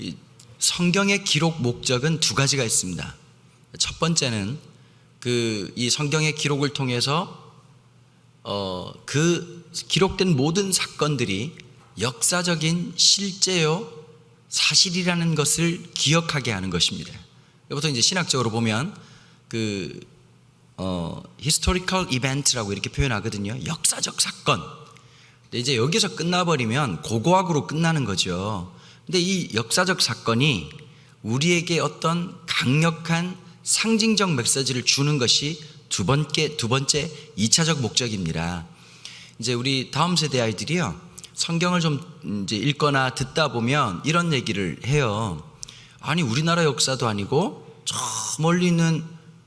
이 성경의 기록 목적은 두 가지가 있습니다. 첫 번째는 그 이 성경의 기록을 통해서 어, 그 기록된 모든 사건들이 역사적인 실제요 사실이라는 것을 기억하게 하는 것입니다. 보통 이제 신학적으로 보면 그 어, historical event라고 이렇게 표현하거든요. 역사적 사건. 근데 이제 여기서 끝나버리면 고고학으로 끝나는 거죠. 근데 이 역사적 사건이 우리에게 어떤 강력한 상징적 메시지를 주는 것이 두 번째, 두 번째 2차적 목적입니다. 이제 우리 다음 세대 아이들이요. 성경을 좀 이제 읽거나 듣다 보면 이런 얘기를 해요. 아니, 우리나라 역사도 아니고 저 멀리 있는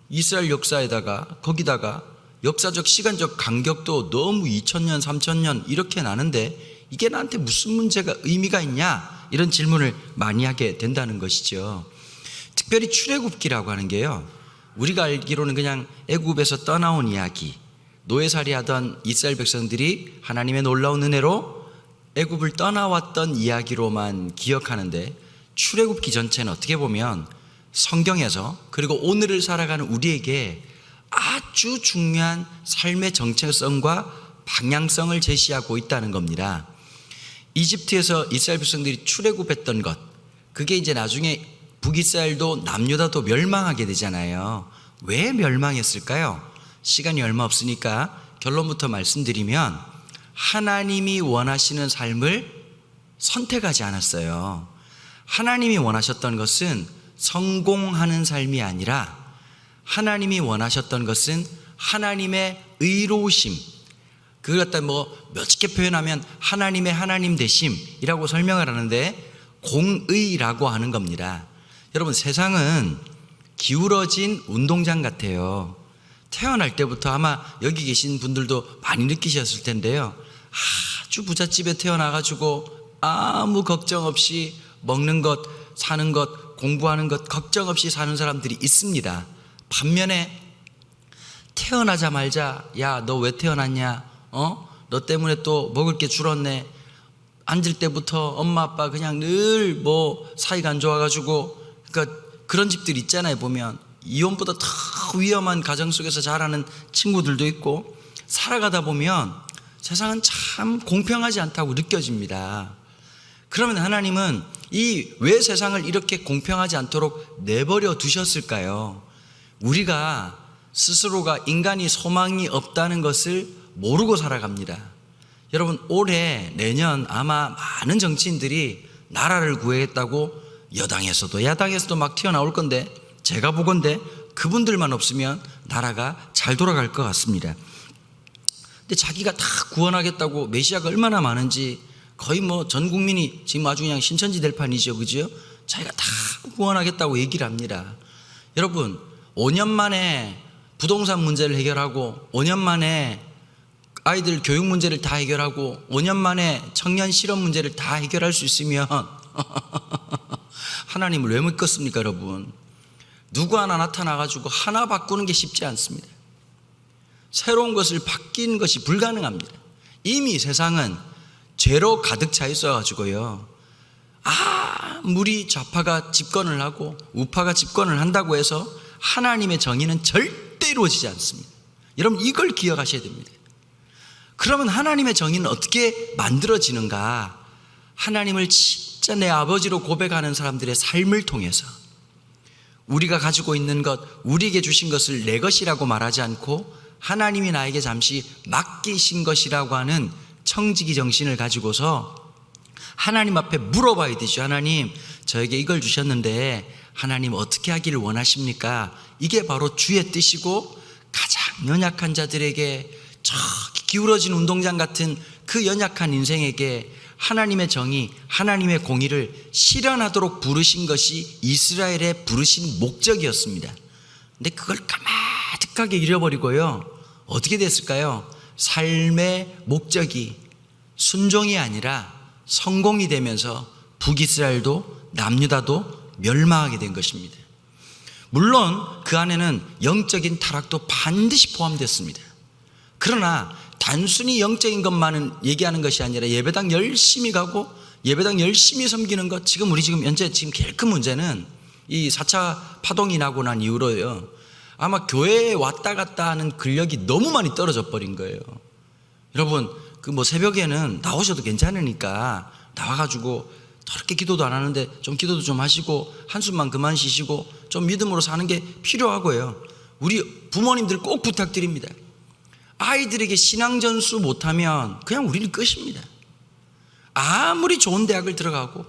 이스라엘 역사에다가 거기다가 역사적 시간적 간격도 너무 2000년, 3000년 이렇게 나는데 이게 나한테 무슨 문제가 의미가 있냐? 이런 질문을 많이 하게 된다는 것이죠. 특별히 출애굽기라고 하는 게요. 우리가 알기로는 그냥 애굽에서 떠나온 이야기, 노예살이 하던 이스라엘 백성들이 하나님의 놀라운 은혜로 애굽을 떠나왔던 이야기로만 기억하는데 출애굽기 전체는 어떻게 보면 성경에서 그리고 오늘을 살아가는 우리에게 아주 중요한 삶의 정체성과 방향성을 제시하고 있다는 겁니다. 이집트에서 이스라엘 백성들이 출애굽했던 것, 그게 이제 나중에 북이스라엘도 남유다도 멸망하게 되잖아요. 왜 멸망했을까요? 시간이 얼마 없으니까 결론부터 말씀드리면 하나님이 원하시는 삶을 선택하지 않았어요. 하나님이 원하셨던 것은 성공하는 삶이 아니라 하나님이 원하셨던 것은 하나님의 의로우심. 그걸 갖다 뭐 몇개 표현하면 하나님의 하나님 되심이라고 설명을 하는데 공의라고 하는 겁니다. 여러분 세상은 기울어진 운동장 같아요. 태어날 때부터 아마 여기 계신 분들도 많이 느끼셨을 텐데요. 아주 부잣집에 태어나가지고 아무 걱정 없이 먹는 것, 사는 것, 공부하는 것 걱정 없이 사는 사람들이 있습니다. 반면에 태어나자마자 야 너 왜 태어났냐? 어? 너 때문에 또 먹을 게 줄었네. 앉을 때부터 엄마 아빠 그냥 늘 뭐 사이가 안 좋아가지고 그러니까 그런 집들 있잖아요 보면 이혼보다 더 위험한 가정 속에서 자라는 친구들도 있고 살아가다 보면 세상은 참 공평하지 않다고 느껴집니다. 그러면 하나님은 이 왜 세상을 이렇게 공평하지 않도록 내버려 두셨을까요? 우리가 스스로가 인간이 소망이 없다는 것을 모르고 살아갑니다. 여러분, 올해, 내년 아마 많은 정치인들이 나라를 구해겠다고 여당에서도 야당에서도 막 튀어나올 건데 제가 보건데 그분들만 없으면 나라가 잘 돌아갈 것 같습니다. 근데 자기가 다 구원하겠다고 메시아가 얼마나 많은지 거의 뭐 전 국민이 지금 아주 그냥 신천지 될 판이죠. 그죠? 자기가 다 구원하겠다고 얘기를 합니다. 여러분, 5년 만에 부동산 문제를 해결하고 5년 만에 아이들 교육 문제를 다 해결하고 5년 만에 청년 실업 문제를 다 해결할 수 있으면 하나님을 왜 믿겠습니까, 여러분? 누구 하나 나타나가지고 하나 바꾸는 게 쉽지 않습니다. 새로운 것을 바뀐 것이 불가능합니다. 이미 세상은 죄로 가득 차 있어가지고요. 아무리 좌파가 집권을 하고 우파가 집권을 한다고 해서 하나님의 정의는 절대 이루어지지 않습니다. 여러분 이걸 기억하셔야 됩니다. 그러면 하나님의 정의는 어떻게 만들어지는가? 하나님을 진짜 내 아버지로 고백하는 사람들의 삶을 통해서 우리가 가지고 있는 것, 우리에게 주신 것을 내 것이라고 말하지 않고 하나님이 나에게 잠시 맡기신 것이라고 하는 청지기 정신을 가지고서 하나님 앞에 물어봐야 되죠. 하나님, 저에게 이걸 주셨는데 하나님 어떻게 하기를 원하십니까? 이게 바로 주의 뜻이고 가장 연약한 자들에게 저 기울어진 운동장 같은 그 연약한 인생에게 하나님의 정의, 하나님의 공의를 실현하도록 부르신 것이 이스라엘의 부르신 목적이었습니다. 근데 그걸 까마득하게 잃어버리고요. 어떻게 됐을까요? 삶의 목적이 순종이 아니라 성공이 되면서 북이스라엘도 남유다도 멸망하게 된 것입니다. 물론 그 안에는 영적인 타락도 반드시 포함됐습니다. 그러나 단순히 영적인 것만은 얘기하는 것이 아니라 예배당 열심히 가고 예배당 열심히 섬기는 것 지금 우리 지금 현재 지금 제일 큰 문제는 이 4차 파동이 나고 난 이후로요. 아마 교회에 왔다 갔다 하는 근력이 너무 많이 떨어져 버린 거예요. 여러분 그 뭐 새벽에는 나오셔도 괜찮으니까 나와가지고 저렇게 기도도 안 하는데 좀 기도도 좀 하시고 한숨만 그만 쉬시고 좀 믿음으로 사는 게 필요하고요. 우리 부모님들 꼭 부탁드립니다. 아이들에게 신앙 전수 못하면 그냥 우리는 끝입니다. 아무리 좋은 대학을 들어가고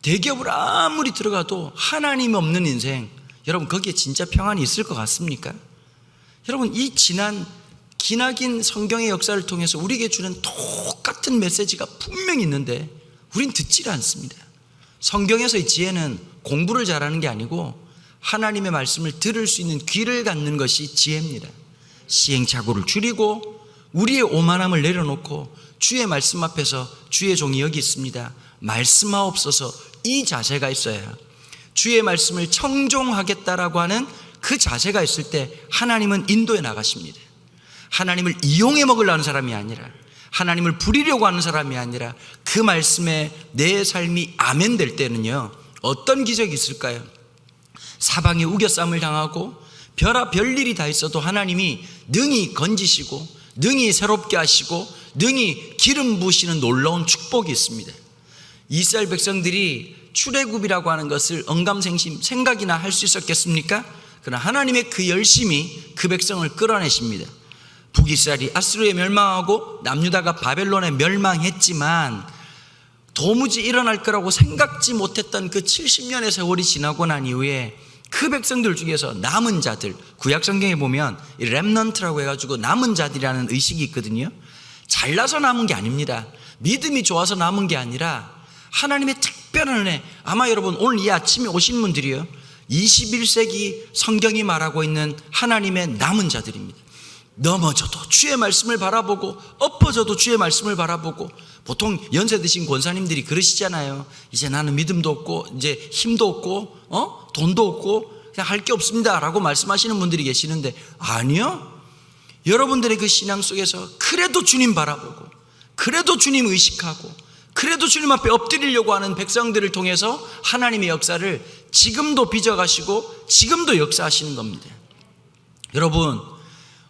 대기업을 아무리 들어가도 하나님 없는 인생 여러분 거기에 진짜 평안이 있을 것 같습니까? 여러분 이 지난 기나긴 성경의 역사를 통해서 우리에게 주는 똑같은 메시지가 분명히 있는데 우린 듣질 않습니다. 성경에서의 지혜는 공부를 잘하는 게 아니고 하나님의 말씀을 들을 수 있는 귀를 갖는 것이 지혜입니다. 시행착오를 줄이고 우리의 오만함을 내려놓고 주의 말씀 앞에서 주의 종이 여기 있습니다. 말씀하옵소서 이 자세가 있어야 주의 말씀을 청종하겠다라고 하는 그 자세가 있을 때 하나님은 인도에 나가십니다. 하나님을 이용해 먹으려는 사람이 아니라 하나님을 부리려고 하는 사람이 아니라 그 말씀에 내 삶이 아멘 될 때는요 어떤 기적이 있을까요? 사방에 우겨쌈을 당하고 별아 별일이 다 있어도 하나님이 능히 건지시고 능히 새롭게 하시고 능히 기름 부으시는 놀라운 축복이 있습니다. 이스라엘 백성들이 출애굽이라고 하는 것을 언감생심 생각이나 할 수 있었겠습니까? 그러나 하나님의 그 열심이 그 백성을 끌어내십니다. 북이스라엘이 아스루에 멸망하고 남유다가 바벨론에 멸망했지만 도무지 일어날 거라고 생각지 못했던 그 70년의 세월이 지나고 난 이후에 그 백성들 중에서 남은 자들 구약 성경에 보면 이 렘넌트라고 해가지고 남은 자들이라는 의식이 있거든요. 잘나서 남은 게 아닙니다. 믿음이 좋아서 남은 게 아니라 하나님의 특별한 은혜. 아마 여러분 오늘 이 아침에 오신 분들이요. 21세기 성경이 말하고 있는 하나님의 남은 자들입니다. 넘어져도 주의 말씀을 바라보고 엎어져도 주의 말씀을 바라보고 보통 연세 드신 권사님들이 그러시잖아요. 이제 나는 믿음도 없고 이제 힘도 없고 어 돈도 없고 그냥 할 게 없습니다라고 말씀하시는 분들이 계시는데 아니요. 여러분들의 그 신앙 속에서 그래도 주님 바라보고 그래도 주님 의식하고 그래도 주님 앞에 엎드리려고 하는 백성들을 통해서 하나님의 역사를 지금도 빚어가시고 지금도 역사하시는 겁니다. 여러분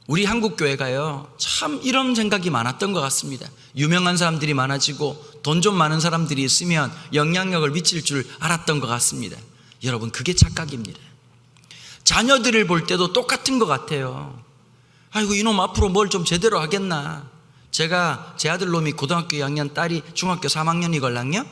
우리 한국 교회가요 참 이런 생각이 많았던 것 같습니다. 유명한 사람들이 많아지고 돈 좀 많은 사람들이 있으면 영향력을 미칠 줄 알았던 것 같습니다. 여러분 그게 착각입니다. 자녀들을 볼 때도 똑같은 것 같아요. 아이고 이놈 앞으로 뭘 좀 제대로 하겠나. 제가 제 아들 놈이 고등학교 2학년 딸이 중학교 3학년이걸랑요.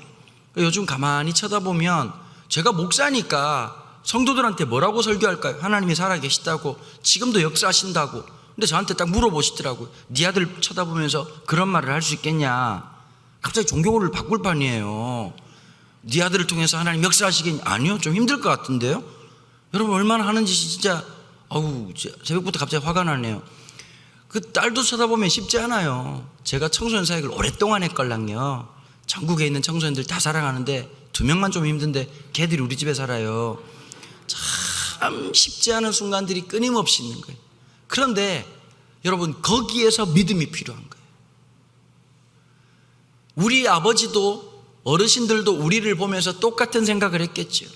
요즘 가만히 쳐다보면 제가 목사니까 성도들한테 뭐라고 설교할까요? 하나님이 살아계시다고 지금도 역사하신다고 근데 저한테 딱 물어보시더라고요. 네 아들 쳐다보면서 그런 말을 할 수 있겠냐? 갑자기 종교를 바꿀 판이에요. 네 아들을 통해서 하나님 역사하시겠냐? 아니요 좀 힘들 것 같은데요? 여러분 얼마나 하는지 진짜 어우 새벽부터 갑자기 화가 나네요. 그 딸도 쳐다보면 쉽지 않아요. 제가 청소년 사역을 오랫동안 했걸랑요. 전국에 있는 청소년들 다 사랑하는데 두 명만 좀 힘든데 걔들이 우리 집에 살아요. 참 쉽지 않은 순간들이 끊임없이 있는 거예요. 그런데 여러분 거기에서 믿음이 필요한 거예요. 우리 아버지도 어르신들도 우리를 보면서 똑같은 생각을 했겠죠.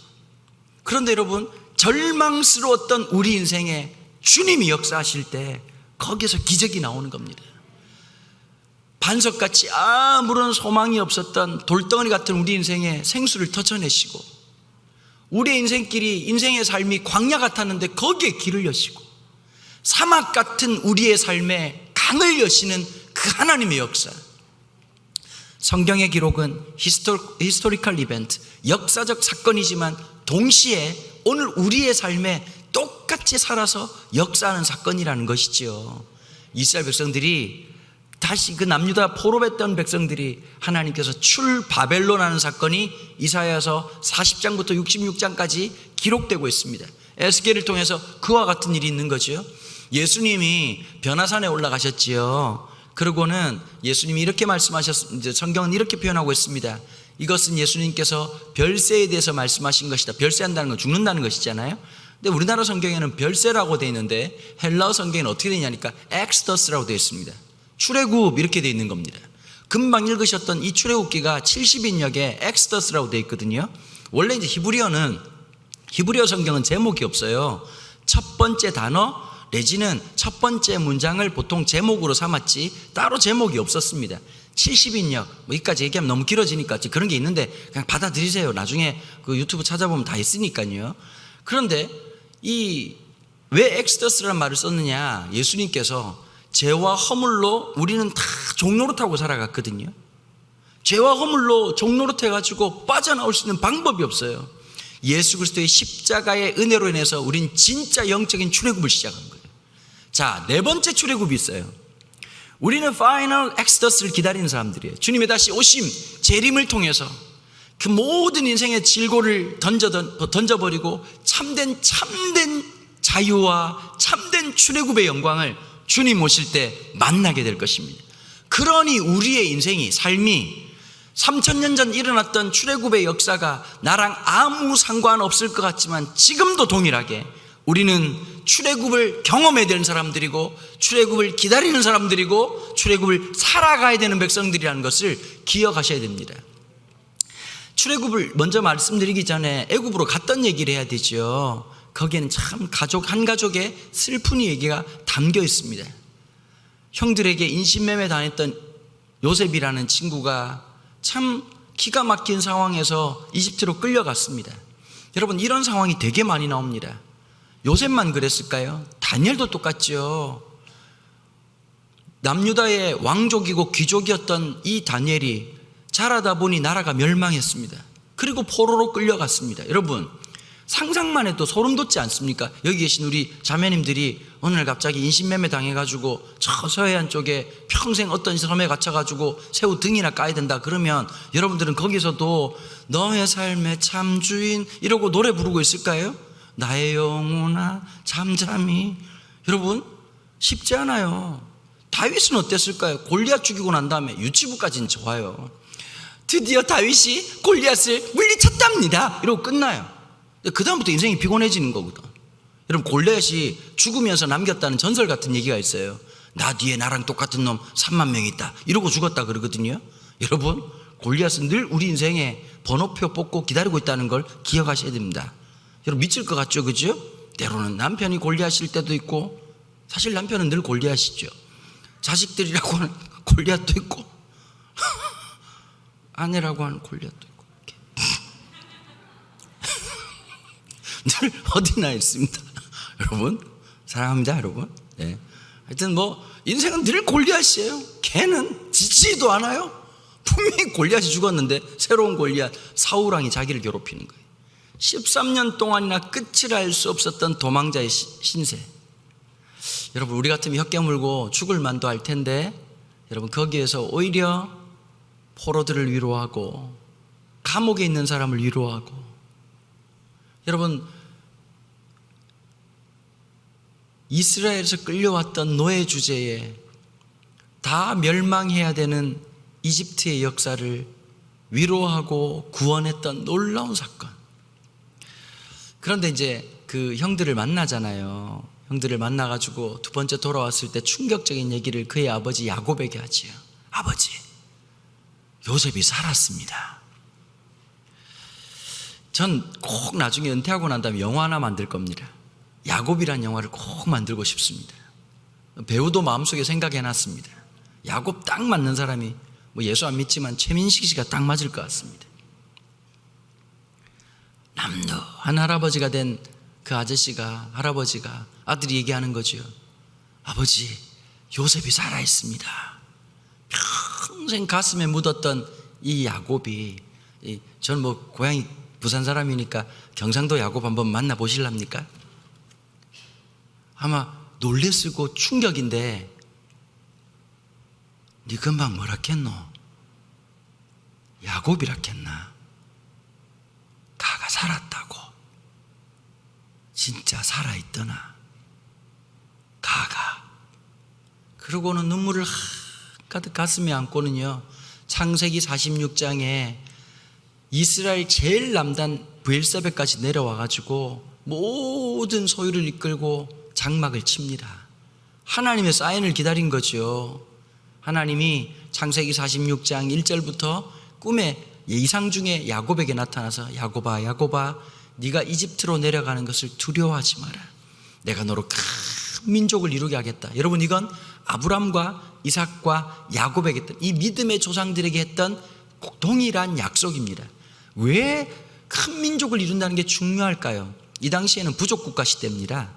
그런데 여러분 절망스러웠던 우리 인생에 주님이 역사하실 때 거기에서 기적이 나오는 겁니다. 반석같이 아무런 소망이 없었던 돌덩어리 같은 우리 인생에 생수를 터쳐내시고 우리의 인생길이 인생의 삶이 광야 같았는데 거기에 길을 여시고 사막 같은 우리의 삶에 강을 여시는 그 하나님의 역사. 성경의 기록은 히스토, 히스토리컬 이벤트, 역사적 사건이지만 동시에 오늘 우리의 삶에 똑같이 살아서 역사하는 사건이라는 것이지요. 이스라엘 백성들이 다시 그 남유다 포로했던 백성들이 하나님께서 출 바벨론 하는 사건이 이사야서 40장부터 66장까지 기록되고 있습니다. 에스겔을 통해서 그와 같은 일이 있는 거죠. 예수님이 변화산에 올라가셨지요. 그러고는 예수님이 이렇게 말씀하셨, 성경은 이렇게 표현하고 있습니다. 이것은 예수님께서 별세에 대해서 말씀하신 것이다. 별세한다는 건 죽는다는 것이잖아요. 근데 우리나라 성경에는 별세라고 되어 있는데 헬라어 성경에는 어떻게 되냐니까 엑스더스라고 되어 있습니다. 출애굽 이렇게 되어 있는 겁니다. 금방 읽으셨던 이 출애굽기가 70인역에 엑스더스라고 되어 있거든요. 원래 이제 히브리어는 히브리어 성경은 제목이 없어요. 첫 번째 단어 내지는 첫 번째 문장을 보통 제목으로 삼았지 따로 제목이 없었습니다. 70인역 뭐 여기까지 얘기하면 너무 길어지니까 그런 게 있는데 그냥 받아들이세요. 나중에 그 유튜브 찾아보면 다 있으니까요. 그런데 이 왜 엑스더스라는 말을 썼느냐? 예수님께서 죄와 허물로 우리는 다 종노릇하고 살아갔거든요. 죄와 허물로 종노릇해 가지고 빠져나올 수 있는 방법이 없어요. 예수 그리스도의 십자가의 은혜로 인해서 우린 진짜 영적인 출애굽을 시작한 거예요. 자, 네 번째 출애굽이 있어요. 우리는 파이널 엑스더스를 기다리는 사람들이에요. 주님의 다시 오심, 재림을 통해서 그 모든 인생의 질고를 던져 던져버리고 참된 참된 자유와 참된 출애굽의 영광을 주님 오실 때 만나게 될 것입니다. 그러니 우리의 인생이 삶이 3천년 전 일어났던 출애굽의 역사가 나랑 아무 상관없을 것 같지만 지금도 동일하게 우리는 출애굽을 경험해야 되는 사람들이고 출애굽을 기다리는 사람들이고 출애굽을 살아가야 되는 백성들이라는 것을 기억하셔야 됩니다. 출애굽을 먼저 말씀드리기 전에 애굽으로 갔던 얘기를 해야 되죠. 거기에는 참 가족 한 가족의 슬픈 얘기가 담겨 있습니다. 형들에게 인신매매 당했던 요셉이라는 친구가 참 기가 막힌 상황에서 이집트로 끌려갔습니다. 여러분 이런 상황이 되게 많이 나옵니다. 요셉만 그랬을까요? 다니엘도 똑같죠. 남유다의 왕족이고 귀족이었던 이 다니엘이 자라다 보니 나라가 멸망했습니다. 그리고 포로로 끌려갔습니다. 여러분 상상만 해도 소름 돋지 않습니까? 여기 계신 우리 자매님들이 오늘 갑자기 인신매매 당해가지고 저 서해안 쪽에 평생 어떤 섬에 갇혀가지고 새우 등이나 까야 된다 그러면 여러분들은 거기서도 너의 삶의 참 주인 이러고 노래 부르고 있을까요? 나의 영혼아 잠잠히 여러분 쉽지 않아요. 다윗은 어땠을까요? 골리앗 죽이고 난 다음에 유치부까지는 좋아요. 드디어 다윗이 골리앗을 물리쳤답니다. 이러고 끝나요. 그 다음부터 인생이 피곤해지는 거거든. 여러분, 골렛이 죽으면서 남겼다는 전설 같은 얘기가 있어요. 나 뒤에 나랑 똑같은 놈 3만 명 있다. 이러고 죽었다 그러거든요. 여러분, 골리앗은 늘 우리 인생에 번호표 뽑고 기다리고 있다는 걸 기억하셔야 됩니다. 여러분, 미칠 것 같죠? 그죠? 때로는 남편이 골리앗일 때도 있고, 사실 남편은 늘 골리앗이죠. 자식들이라고 하는 골리앗도 있고, 아내라고 하는 골리앗도 있고. 늘 어디나 있습니다. 여러분, 사랑합니다, 여러분. 네. 하여튼 뭐, 인생은 늘 골리앗이에요. 걔는 지치지도 않아요. 분명히 골리앗이 죽었는데, 새로운 골리앗, 사우랑이 자기를 괴롭히는 거예요. 13년 동안이나 끝을 알 수 없었던 도망자의 신세. 여러분, 우리 같으면 혀 깨 물고 죽을 만도 할 텐데, 여러분, 거기에서 오히려 포로들을 위로하고, 감옥에 있는 사람을 위로하고, 여러분 이스라엘에서 끌려왔던 노예 주제에 다 멸망해야 되는 이집트의 역사를 위로하고 구원했던 놀라운 사건. 그런데 이제 그 형들을 만나잖아요. 형들을 만나가지고 두 번째 돌아왔을 때 충격적인 얘기를 그의 아버지 야곱에게 하지요. 아버지, 요셉이 살았습니다. 전 꼭 나중에 은퇴하고 난 다음에 영화 하나 만들 겁니다. 야곱이란 영화를 꼭 만들고 싶습니다. 배우도 마음속에 생각해 놨습니다. 야곱 딱 맞는 사람이 뭐 예수 안 믿지만 최민식 씨가 딱 맞을 것 같습니다. 남도한 할아버지가 된 그 아저씨가 할아버지가 아들이 얘기하는 거죠. 아버지 요셉이 살아 있습니다. 평생 가슴에 묻었던 이 야곱이 저는 뭐 고향이 부산 사람이니까 경상도 야곱 한번 만나 보실랍니까? 아마 놀랬을고 충격인데 네 금방 뭐라겠노? 야곱이라겠나? 살았다고 진짜 살아있더나 가가 그러고는 눈물을 가득 가슴에 안고는요 창세기 46장에 이스라엘 제일 남단 부엘사베까지 내려와 가지고 모든 소유를 이끌고 장막을 칩니다. 하나님의 사인을 기다린 거죠. 하나님이 창세기 46장 1절부터 꿈에 예상 중에 야곱에게 나타나서 야곱아 야곱아 네가 이집트로 내려가는 것을 두려워하지 마라. 내가 너로 큰 민족을 이루게 하겠다. 여러분 이건 아브람과 이삭과 야곱에게 했던 이 믿음의 조상들에게 했던 꼭 동일한 약속입니다. 왜 큰 민족을 이룬다는 게 중요할까요? 이 당시에는 부족 국가 시대입니다.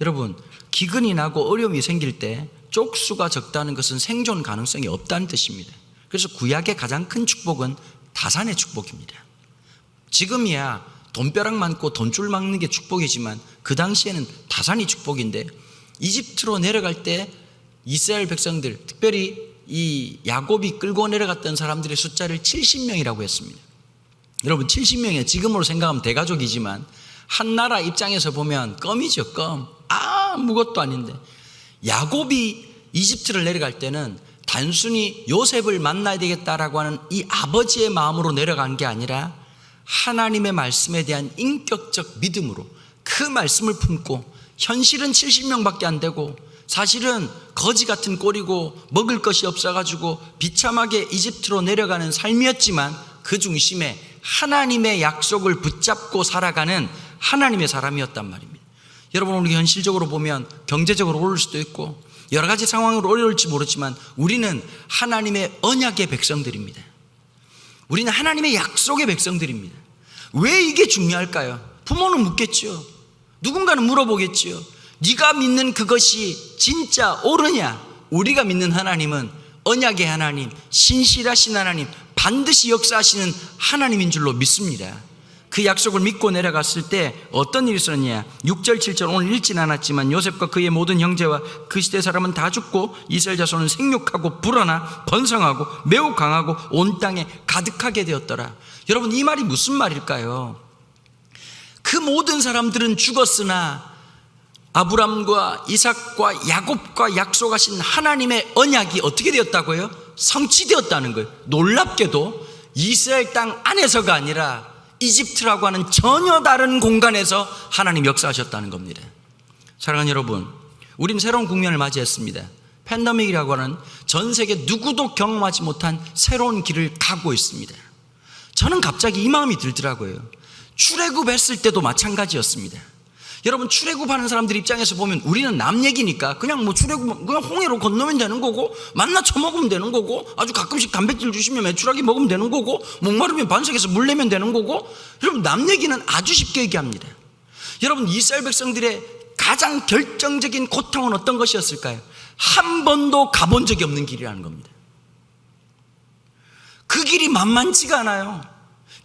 여러분 기근이 나고 어려움이 생길 때 쪽수가 적다는 것은 생존 가능성이 없다는 뜻입니다. 그래서 구약의 가장 큰 축복은 다산의 축복입니다. 지금이야 돈벼락 많고 돈줄 막는 게 축복이지만 그 당시에는 다산이 축복인데 이집트로 내려갈 때 이스라엘 백성들 특별히 이 야곱이 끌고 내려갔던 사람들의 숫자를 70명이라고 했습니다. 여러분 70명이 지금으로 생각하면 대가족이지만 한 나라 입장에서 보면 껌이죠 껌 아무것도 아닌데 야곱이 이집트를 내려갈 때는 단순히 요셉을 만나야 되겠다라고 하는 이 아버지의 마음으로 내려간 게 아니라 하나님의 말씀에 대한 인격적 믿음으로 그 말씀을 품고 현실은 70명밖에 안 되고 사실은 거지 같은 꼴이고 먹을 것이 없어가지고 비참하게 이집트로 내려가는 삶이었지만 그 중심에 하나님의 약속을 붙잡고 살아가는 하나님의 사람이었단 말입니다. 여러분 우리 현실적으로 보면 경제적으로 어려울 수도 있고 여러 가지 상황으로 어려울지 모르지만 우리는 하나님의 언약의 백성들입니다. 우리는 하나님의 약속의 백성들입니다. 왜 이게 중요할까요? 부모는 묻겠죠. 누군가는 물어보겠지요. 네가 믿는 그것이 진짜 옳으냐? 우리가 믿는 하나님은 언약의 하나님, 신실하신 하나님, 반드시 역사하시는 하나님인 줄로 믿습니다. 그 약속을 믿고 내려갔을 때 어떤 일이 있었냐? 6절, 7절 오늘 읽진 않았지만 요셉과 그의 모든 형제와 그 시대 사람은 다 죽고 이스라엘 자손은 생육하고 불어나 번성하고 매우 강하고 온 땅에 가득하게 되었더라. 여러분 이 말이 무슨 말일까요? 그 모든 사람들은 죽었으나 아브람과 이삭과 야곱과 약속하신 하나님의 언약이 어떻게 되었다고요? 성취되었다는 거예요. 놀랍게도 이스라엘 땅 안에서가 아니라 이집트라고 하는 전혀 다른 공간에서 하나님 역사하셨다는 겁니다. 사랑하는 여러분, 우린 새로운 국면을 맞이했습니다. 팬데믹이라고 하는 전 세계 누구도 경험하지 못한 새로운 길을 가고 있습니다. 저는 갑자기 이 마음이 들더라고요. 출애굽했을 때도 마찬가지였습니다. 여러분 출애굽하는 사람들 입장에서 보면 우리는 남 얘기니까 그냥 뭐 출애굽 그냥 홍해로 건너면 되는 거고 만나 처먹으면 되는 거고 아주 가끔씩 단백질 주시면 메추라기 먹으면 되는 거고 목마르면 반석에서 물 내면 되는 거고 여러분 남 얘기는 아주 쉽게 얘기합니다. 여러분 이스라엘 백성들의 가장 결정적인 고통은 어떤 것이었을까요? 한 번도 가본 적이 없는 길이라는 겁니다. 그 길이 만만치가 않아요.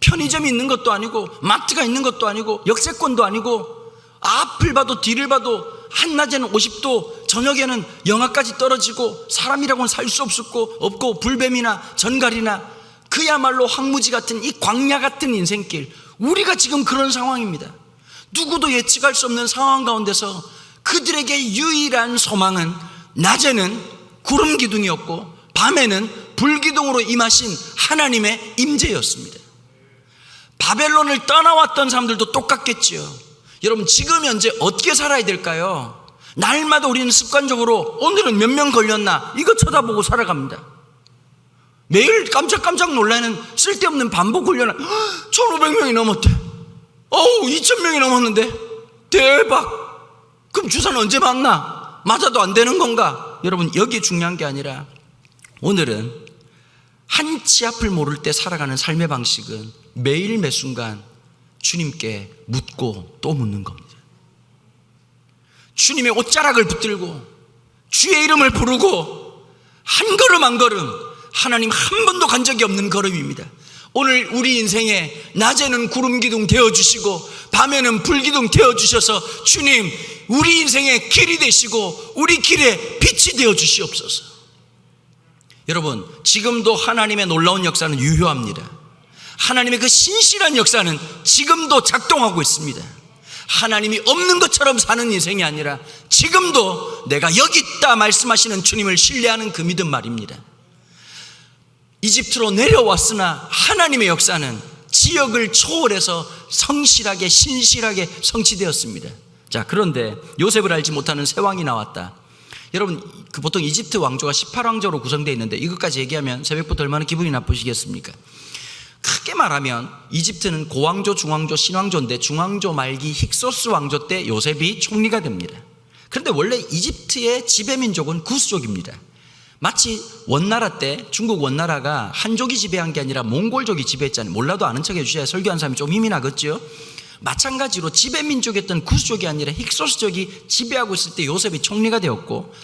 편의점이 있는 것도 아니고 마트가 있는 것도 아니고 역세권도 아니고 앞을 봐도 뒤를 봐도 한낮에는 50도 저녁에는 영하까지 떨어지고 사람이라고는 살 수 없었고 없고 불뱀이나 전갈이나 그야말로 황무지 같은 이 광야 같은 인생길. 우리가 지금 그런 상황입니다. 누구도 예측할 수 없는 상황 가운데서 그들에게 유일한 소망은 낮에는 구름 기둥이었고 밤에는 불기둥으로 임하신 하나님의 임재였습니다. 바벨론을 떠나왔던 사람들도 똑같겠지요 여러분 지금 현재 어떻게 살아야 될까요? 날마다 우리는 습관적으로 오늘은 몇 명 걸렸나 이거 쳐다보고 살아갑니다. 매일 깜짝깜짝 놀라는 쓸데없는 반복 훈련을 1500명이 넘었대. 어우 2000명이 넘었는데 대박. 그럼 주사는 언제 맞나? 맞아도 안 되는 건가? 여러분 여기 중요한 게 아니라 오늘은 한치 앞을 모를 때 살아가는 삶의 방식은 매일 매 순간 주님께 묻고 또 묻는 겁니다. 주님의 옷자락을 붙들고 주의 이름을 부르고 한 걸음 한 걸음 하나님 한 번도 간 적이 없는 걸음입니다. 오늘 우리 인생에 낮에는 구름 기둥 되어 주시고 밤에는 불 기둥 되어 주셔서 주님 우리 인생의 길이 되시고 우리 길에 빛이 되어 주시옵소서. 여러분 지금도 하나님의 놀라운 역사는 유효합니다. 하나님의 그 신실한 역사는 지금도 작동하고 있습니다. 하나님이 없는 것처럼 사는 인생이 아니라 지금도 내가 여기 있다 말씀하시는 주님을 신뢰하는 그 믿음 말입니다. 이집트로 내려왔으나 하나님의 역사는 지역을 초월해서 성실하게 신실하게 성취되었습니다. 자, 그런데 요셉을 알지 못하는 새 왕이 나왔다. 여러분 그 보통 이집트 왕조가 18왕조로 구성되어 있는데 이것까지 얘기하면 새벽부터 얼마나 기분이 나쁘시겠습니까? 크게 말하면 이집트는 고왕조, 중왕조, 신왕조인데 중왕조 말기 힉소스 왕조 때 요셉이 총리가 됩니다. 그런데 원래 이집트의 지배 민족은 구스족입니다. 마치 원나라 때 중국 원나라가 한족이 지배한 게 아니라 몽골족이 지배했잖아요. 몰라도 아는 척 해주셔야 설교한 사람이 좀 힘이 나겠죠. 마찬가지로 지배 민족이었던 구스족이 아니라 힉소스족이 지배하고 있을 때 요셉이 총리가 되었고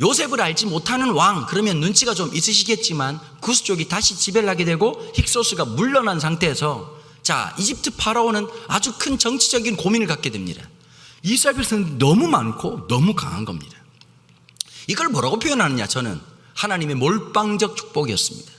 요셉을 알지 못하는 왕 그러면 눈치가 좀 있으시겠지만 구스족이 다시 지배를 하게 되고 힉소스가 물러난 상태에서 자 이집트 파라오는 아주 큰 정치적인 고민을 갖게 됩니다. 이스라엘 백성은 너무 많고 너무 강한 겁니다. 이걸 뭐라고 표현하느냐 저는 하나님의 몰빵적 축복이었습니다.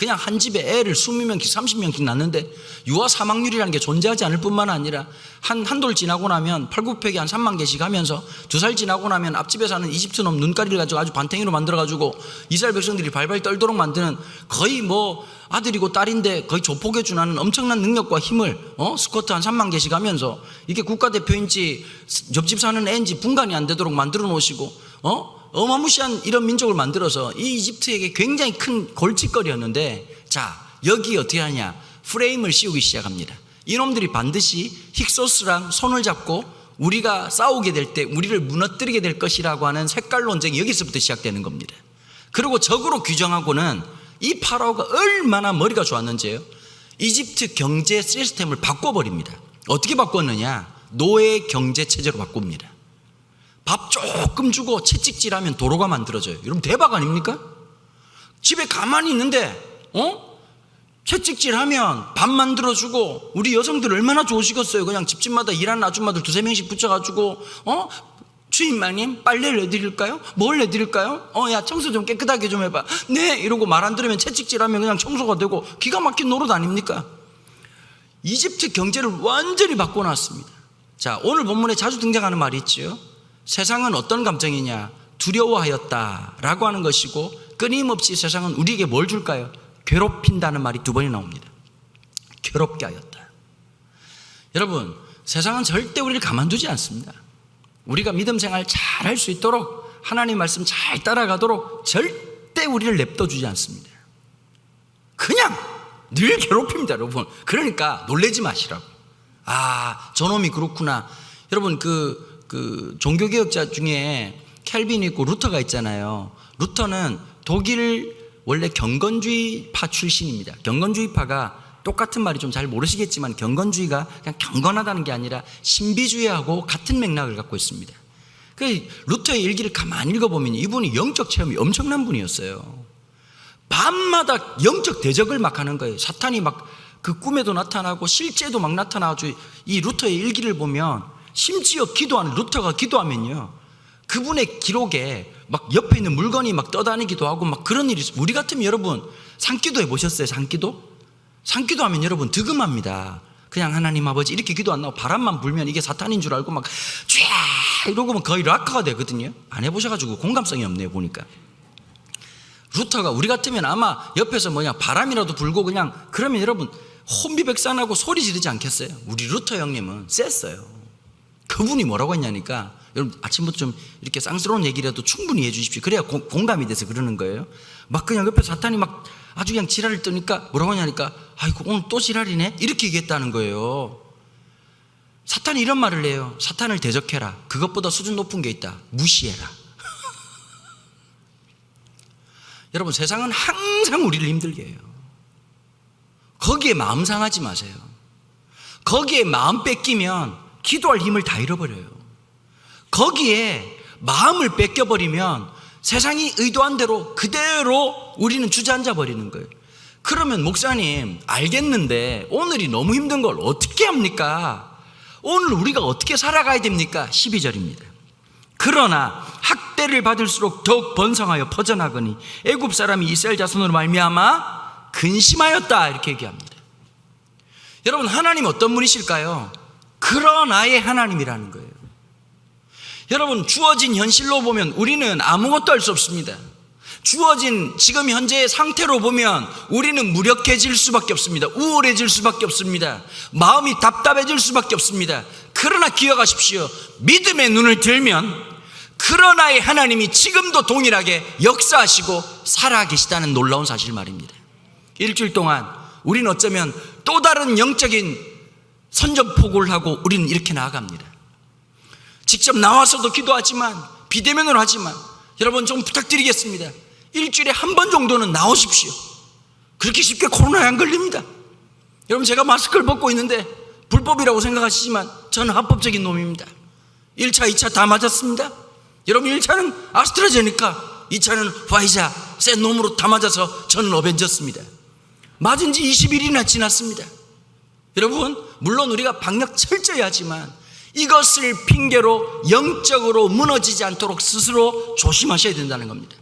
그냥 한 집에 애를 20명씩 30명씩 낳는데 유아 사망률이라는 게 존재하지 않을 뿐만 아니라 한 한 돌 지나고 나면 팔굽혀기 한 3만 개씩 하면서 두 살 지나고 나면 앞집에 사는 이집트 놈 눈가리를 가지고 아주 반탱이로 만들어 가지고 이스라엘 백성들이 발발 떨도록 만드는 거의 뭐 아들이고 딸인데 거의 조폭에 준하는 엄청난 능력과 힘을 어 스쿼트 한 3만 개씩 하면서 이게 국가대표인지 옆집 사는 애인지 분간이 안 되도록 만들어 놓으시고 어 어마무시한 이런 민족을 만들어서 이 이집트에게 굉장히 큰 골칫거리였는데 자 여기 어떻게 하냐? 프레임을 씌우기 시작합니다. 이놈들이 반드시 힉소스랑 손을 잡고 우리가 싸우게 될 때 우리를 무너뜨리게 될 것이라고 하는 색깔 논쟁이 여기서부터 시작되는 겁니다. 그리고 적으로 규정하고는 이 파라오가 얼마나 머리가 좋았는지요? 이집트 경제 시스템을 바꿔버립니다. 어떻게 바꿨느냐? 노예 경제 체제로 바꿉니다 밥 조금 주고 채찍질하면 도로가 만들어져요. 여러분 대박 아닙니까? 집에 가만히 있는데 어? 채찍질하면 밥 만들어주고 우리 여성들 얼마나 좋으시겠어요. 그냥 집집마다 일하는 아줌마들 두세 명씩 붙여가지고 어? 주인마님 빨래를 내드릴까요? 뭘 내드릴까요? 어 야 청소 좀 깨끗하게 좀 해봐. 네 이러고 말 안 들으면 채찍질하면 그냥 청소가 되고 기가 막힌 노릇 아닙니까? 이집트 경제를 완전히 바꿔놨습니다. 자 오늘 본문에 자주 등장하는 말이 있죠. 세상은 어떤 감정이냐? 두려워하였다 라고 하는 것이고 끊임없이 세상은 우리에게 뭘 줄까요? 괴롭힌다는 말이 두 번이 나옵니다. 괴롭게 하였다. 여러분, 세상은 절대 우리를 가만두지 않습니다. 우리가 믿음 생활 잘 할 수 있도록 하나님 말씀 잘 따라가도록 절대 우리를 냅둬주지 않습니다. 그냥 늘 괴롭힙니다, 여러분. 그러니까 놀래지 마시라고. 아, 저놈이 그렇구나. 여러분, 그, 그, 종교개혁자 중에 켈빈이 있고 루터가 있잖아요. 루터는 독일 원래 경건주의파 출신입니다. 경건주의파가 똑같은 말이 좀 잘 모르시겠지만 경건주의가 그냥 경건하다는 게 아니라 신비주의하고 같은 맥락을 갖고 있습니다. 그 루터의 일기를 가만히 읽어보면 이분이 영적 체험이 엄청난 분이었어요. 밤마다 영적 대적을 막 하는 거예요. 사탄이 막 그 꿈에도 나타나고 실제도 막 나타나가지고 이 루터의 일기를 보면 심지어 기도하는 루터가 기도하면요. 그분의 기록에 막 옆에 있는 물건이 막 떠다니기도 하고 막 그런 일이. 우리 같으면 여러분 산기도 해보셨어요? 산기도? 산기도 하면 여러분 득음합니다. 그냥 하나님 아버지 이렇게 기도 안 나고 바람만 불면 이게 사탄인 줄 알고 막 쫙 이러고 면 거의 락카가 되거든요. 안 해보셔가지고 공감성이 없네요 보니까. 루터가 우리 같으면 아마 옆에서 뭐냐 바람이라도 불고 그냥 그러면 여러분 혼비백산하고 소리 지르지 않겠어요? 우리 루터 형님은 셌어요. 그분이 뭐라고 했냐니까 여러분 아침부터 좀 이렇게 쌍스러운 얘기라도 충분히 해 주십시오. 그래야 고- 공감이 돼서 그러는 거예요. 막 그냥 옆에 사탄이 막 아주 그냥 지랄을 떠니까 뭐라고 하냐니까 아이고 오늘 또 지랄이네 이렇게 얘기했다는 거예요. 사탄이 이런 말을 해요. 사탄을 대적해라. 그것보다 수준 높은 게 있다. 무시해라. 여러분 세상은 항상 우리를 힘들게 해요. 거기에 마음 상하지 마세요. 거기에 마음 뺏기면 기도할 힘을 다 잃어버려요. 거기에 마음을 뺏겨버리면 세상이 의도한 대로 그대로 우리는 주저앉아 버리는 거예요. 그러면 목사님 알겠는데 오늘이 너무 힘든 걸 어떻게 합니까? 오늘 우리가 어떻게 살아가야 됩니까? 12절입니다. 그러나 학대를 받을수록 더욱 번성하여 퍼져나거니 애굽 사람이 이스라엘 자손으로 말미암아 근심하였다 이렇게 얘기합니다. 여러분 하나님 어떤 분이실까요? 그러나의 하나님이라는 거예요. 여러분 주어진 현실로 보면 우리는 아무것도 할 수 없습니다. 주어진 지금 현재의 상태로 보면 우리는 무력해질 수밖에 없습니다. 우울해질 수밖에 없습니다. 마음이 답답해질 수밖에 없습니다. 그러나 기억하십시오. 믿음의 눈을 들면 그러나의 하나님이 지금도 동일하게 역사하시고 살아계시다는 놀라운 사실 말입니다. 일주일 동안 우리는 어쩌면 또 다른 영적인 선전포고를 하고 우리는 이렇게 나아갑니다. 직접 나와서도 기도하지만 비대면으로 하지만 여러분 좀 부탁드리겠습니다. 일주일에 한 번 정도는 나오십시오. 그렇게 쉽게 코로나에 안 걸립니다. 여러분 제가 마스크를 벗고 있는데 불법이라고 생각하시지만 저는 합법적인 놈입니다. 1차, 2차 다 맞았습니다. 여러분 1차는 아스트라제네카, 2차는 화이자, 센 놈으로 다 맞아서 저는 어벤졌습니다. 맞은 지 20일이나 지났습니다. 여러분, 물론 우리가 방역 철저히 하지만 이것을 핑계로 영적으로 무너지지 않도록 스스로 조심하셔야 된다는 겁니다.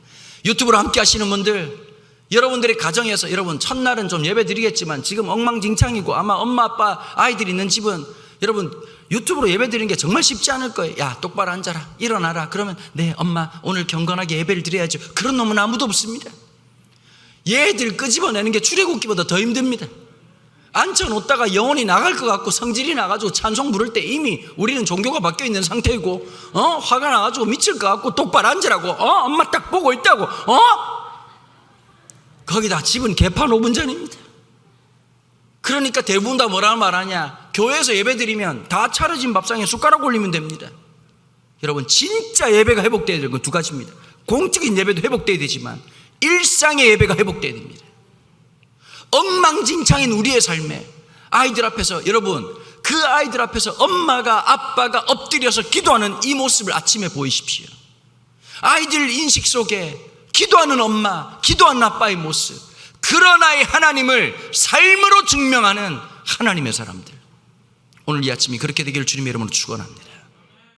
유튜브로 함께 하시는 분들, 여러분들의 가정에서 여러분 첫날은 좀 예배 드리겠지만 지금 엉망진창이고 아마 엄마 아빠 아이들 있는 집은 여러분 유튜브로 예배 드리는 게 정말 쉽지 않을 거예요. 야 똑바로 앉아라 일어나라 그러면 네 엄마 오늘 경건하게 예배를 드려야죠. 그런 놈은 아무도 없습니다. 얘들 끄집어내는 게 출애굽기보다 더 힘듭니다. 앉혀놓다가 영혼이 나갈 것 같고 성질이 나가지고 찬송 부를 때 이미 우리는 종교가 바뀌어 있는 상태이고 어 화가 나가지고 미칠 것 같고 똑바로 앉으라고 어 엄마 딱 보고 있다고 어 거기다 집은 개판 5분 전입니다. 그러니까 대부분 다 뭐라 말하냐 교회에서 예배 드리면 다 차려진 밥상에 숟가락 올리면 됩니다. 여러분 진짜 예배가 회복돼야 될 건 두 가지입니다. 공적인 예배도 회복돼야 되지만 일상의 예배가 회복돼야 됩니다. 엉망진창인 우리의 삶에 아이들 앞에서 여러분 그 아이들 앞에서 엄마가 아빠가 엎드려서 기도하는 이 모습을 아침에 보이십시오. 아이들 인식 속에 기도하는 엄마, 기도하는 아빠의 모습, 그러나의 하나님을 삶으로 증명하는 하나님의 사람들. 오늘 이 아침이 그렇게 되기를 주님의 이름으로 축원합니다.